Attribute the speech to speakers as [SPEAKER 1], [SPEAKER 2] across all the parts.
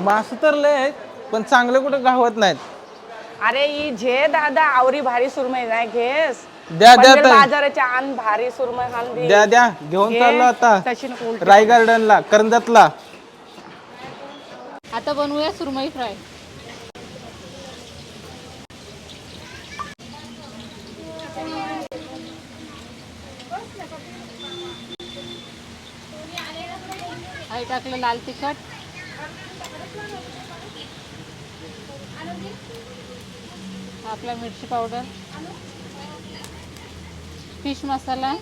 [SPEAKER 1] मासं तर लय आहेत पण चांगले कुठे गावत नाहीत
[SPEAKER 2] अरे ही झे दादा आवरी भारी सुरमई नाही घेस
[SPEAKER 1] द्या द्या
[SPEAKER 2] पनवेल
[SPEAKER 1] ताई.
[SPEAKER 2] बाजाराच्या आण भारी सुरमई खान दे.
[SPEAKER 1] द्या द्या घेऊन
[SPEAKER 2] घे.
[SPEAKER 1] चाललो आता
[SPEAKER 2] तशी नको उलटी.
[SPEAKER 1] राय गार्डनला करंजातला
[SPEAKER 3] आता बनवूया सुरमई फ्राय आई टाकलं लाल तिखट आपला मिरची पावडर. फ़िश मसाला.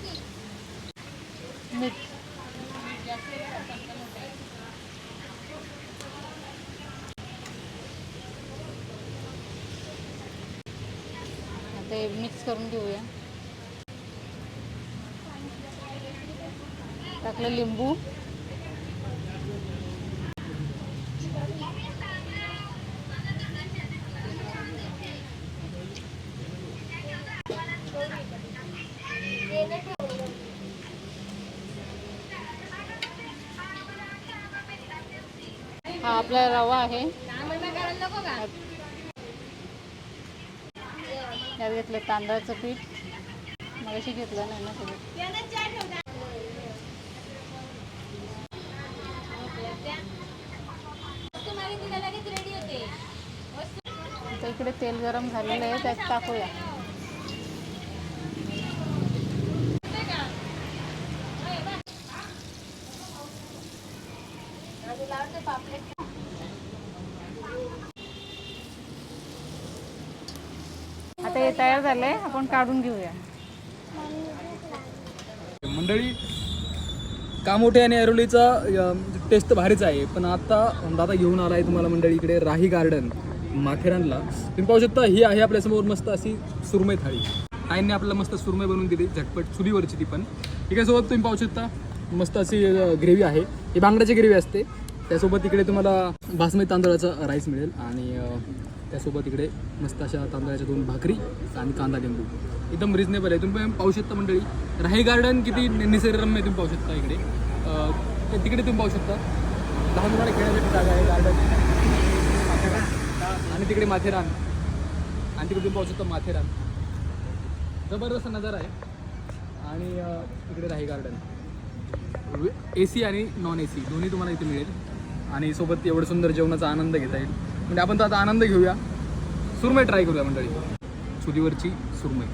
[SPEAKER 3] आता मिक्स करून घेऊया. टाकलं लिंबू. हा आपला रवा आहे. यात घेतलं तांदळाचं पीठ. मगाशी घेतलं नाही ना सगळं. इकडे तेल गरम झालेलं आहे त्यात टाकूया. आता हे तयार झालंय आपण काढून घेऊया.
[SPEAKER 4] मंडळी कामोठे आणि ऐरोलीचा टेस्ट भारीच आहे पण आता दादा घेऊन आला आहे तुम्हाला मंडळी इकडे राही गार्डन माथेरानला. तुम्ही पाहू शकता ही आहे आपल्यासमोर मस्त अशी सुरमई थाळी. आईने आपल्याला मस्त सुरमई बनवून दिली झटपट चुलीवरची ती पण. ठीक आहे सोबत तुम्ही पाहू शकता मस्त अशी ग्रेव्ही आहे. ही बांगड्याची ग्रेव्ही असते. त्यासोबत इकडे तुम्हाला बासमती तांदळाचा राईस मिळेल आणि त्यासोबत इकडे मस्त अशा तांदळाच्या दोन भाकरी आणि कांदा लिंबू. एकदम रिजनेबल आहे. तुम्ही पाहू शकता मंडळी. राही गार्डन किती निसर्गरम्य तुम्ही पाहू शकता इकडे. ते तिकडे तुम्ही पाहू शकता. लहान मुलाला खेळण्यासाठी जागा आहे गार्डन आणि तिकडे माथेरान. आणि तिकडे तुम्ही पाहू शकता माथेरान. जबरदस्त नजारा आहे. आणि इकडे राही गार्डन ए सी आणि नॉन ए सी. दोन्ही तुम्हाला इथे मिळेल. आणि सोबत एवढं सुंदर जेवणाचा आनंद घेता येईल. म्हणजे आपण तर आता आनंद घेऊया. सुरमई ट्राय करूया मंडळी. चुलीवरची सुरमई.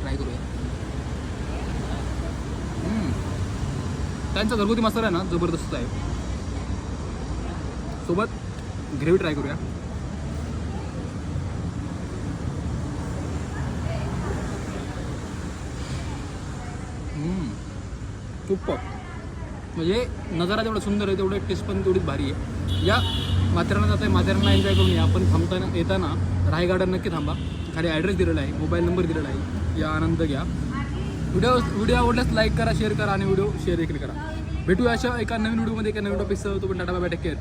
[SPEAKER 4] ट्राय करूया. त्यांचा घरगुती मसाला आहे ना जबरदस्त आहे. सोबत ग्रेव्ही ट्राय करूया. हम्म. म्हणजे नजारा तेवढा सुंदर आहे तेवढं टेस्ट पण तेवढीच भारी आहे. या माथेरानं जाता आहे माथेरानला एन्जॉय करून या. आपण थांबताना येताना राय गार्डन नक्की थांबा. खाली ॲड्रेस दिलेला आहे मोबाईल नंबर दिलेला आहे. या आनंद घ्या. व्हिडिओ व्हिडिओ आवडल्यास लाईक करा शेअर करा आणि व्हिडिओ शेअर देखील करा. भेटूया अशा एका नवीन व्हिडिओमध्ये एका नवीन टॉपिकसह तो पण टाटा बाय टेक केअर